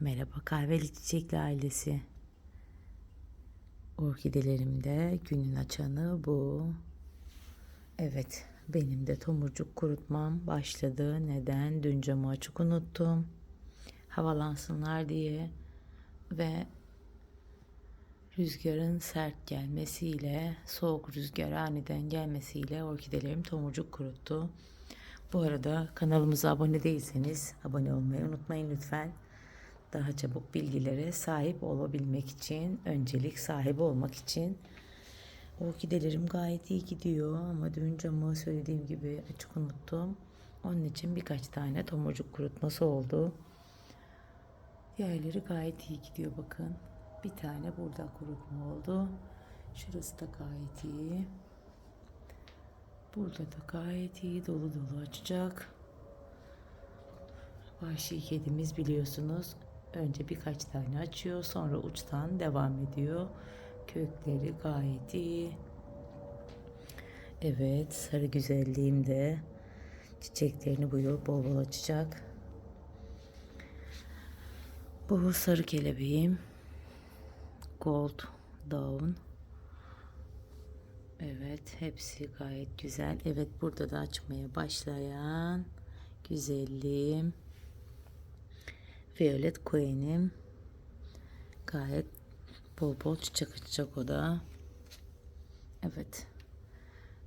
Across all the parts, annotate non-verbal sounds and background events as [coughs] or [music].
Merhaba kahveli çiçekli ailesi. Orkidelerimde günün açanı bu. Evet benim de tomurcuk kurutmam başladı. Neden? Dün camı açık unuttum. Havalansınlar diye ve rüzgarın sert gelmesiyle, soğuk rüzgar aniden gelmesiyle orkidelerim tomurcuk kuruttu. Bu arada kanalımıza abone değilseniz abone olmayı unutmayın lütfen. Daha çabuk bilgilere sahip olabilmek için, öncelik sahibi olmak için orkidelerim gayet iyi gidiyor ama dün camı söylediğim gibi açık unuttum. Onun için birkaç tane tomurcuk kurutması oldu. Diğerleri gayet iyi gidiyor bakın. Bir tane burada kurutma oldu. Şurası da gayet iyi. Burada da gayet iyi dolu dolu açacak. Vahşi kedimiz biliyorsunuz. Önce birkaç tane açıyor sonra uçtan devam ediyor. Kökleri gayet iyi. Evet sarı güzelliğim de çiçeklerini bu yıl bol bol açacak. Bu sarı kelebeğim. Gold Dawn. Evet hepsi gayet güzel. Evet burada da açmaya başlayan güzelliğim. Violet Queen'im. Gayet bol bol çiçek açacak o da. Evet.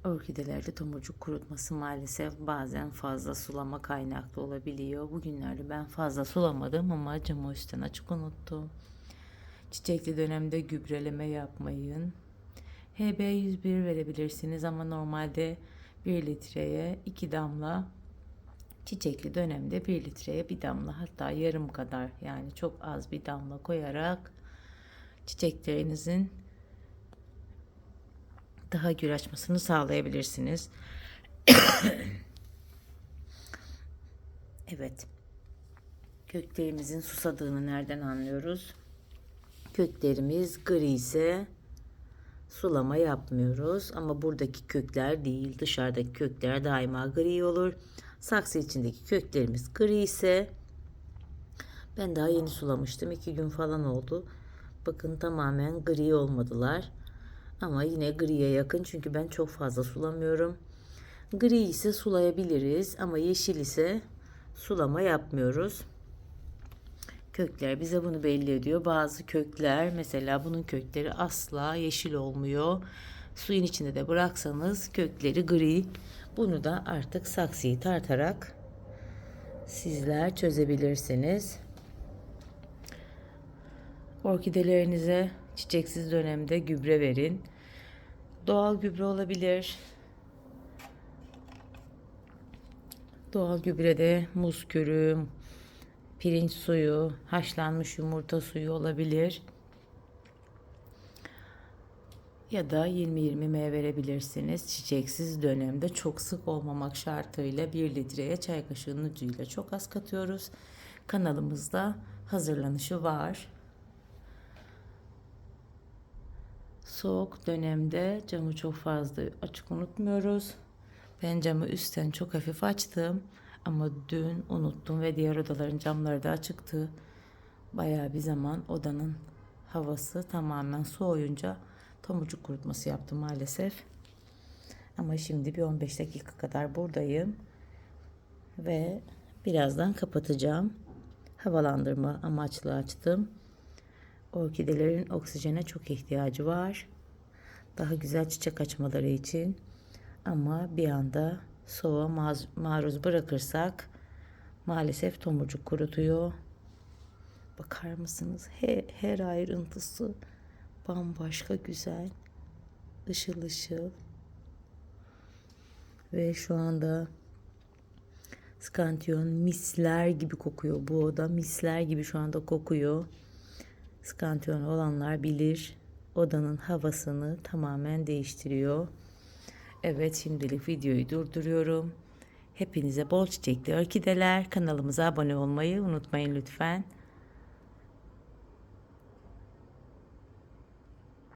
Orkidelerde tomurcuk kurutması maalesef bazen fazla sulama kaynaklı olabiliyor. Bugünlerde ben fazla sulamadım ama camı üstten açık unuttum. Çiçekli dönemde gübreleme yapmayın. HB101 verebilirsiniz ama normalde 1 litreye 2 damla çiçekli dönemde 1 litreye bir damla hatta yarım kadar yani çok az bir damla koyarak çiçeklerinizin daha gür açmasını sağlayabilirsiniz. [coughs] evet. Köklerimizin susadığını nereden anlıyoruz? Köklerimiz gri ise sulama yapmıyoruz ama buradaki kökler değil dışarıdaki kökler daima gri olur. Saksı içindeki köklerimiz gri ise ben daha yeni sulamıştım. iki gün falan oldu. Bakın tamamen gri olmadılar. Ama yine griye yakın çünkü ben çok fazla sulamıyorum. Gri ise sulayabiliriz ama yeşil ise sulama yapmıyoruz. Kökler bize bunu belli ediyor. Bazı kökler mesela bunun kökleri asla yeşil olmuyor. Suyun içinde de bıraksanız kökleri gri. Bunu da artık saksıyı tartarak sizler çözebilirsiniz. Orkidelerinize çiçeksiz dönemde gübre verin. Doğal gübre olabilir. Doğal gübrede muz kürü, pirinç suyu, haşlanmış yumurta suyu olabilir. Ya da 20-20 meyve verebilirsiniz. Çiçeksiz dönemde çok sık olmamak şartıyla 1 litreye çay kaşığının ucuyla çok az katıyoruz. Kanalımızda hazırlanışı var. Soğuk dönemde camı çok fazla açık unutmuyoruz. Ben camı üstten çok hafif açtım. Ama dün unuttum ve diğer odaların camları da açıktı. Bayağı bir zaman odanın havası tamamen soğuyunca tomurcuk kurutması yaptım maalesef. Ama şimdi bir 15 dakika kadar buradayım. Ve birazdan kapatacağım. Havalandırma amaçlı açtım. Orkidelerin oksijene çok ihtiyacı var. Daha güzel çiçek açmaları için. Ama bir anda soğuğa maruz bırakırsak maalesef tomurcuk kurutuyor. Bakar mısınız? Her, her ayrıntısı bambaşka güzel. Işıl ışıl. Ve şu anda skantiyon misler gibi kokuyor. Bu oda misler gibi şu anda kokuyor. Skantiyon olanlar bilir. Odanın havasını tamamen değiştiriyor. Evet şimdilik videoyu durduruyorum. Hepinize bol çiçekli orkideler. Kanalımıza abone olmayı unutmayın lütfen.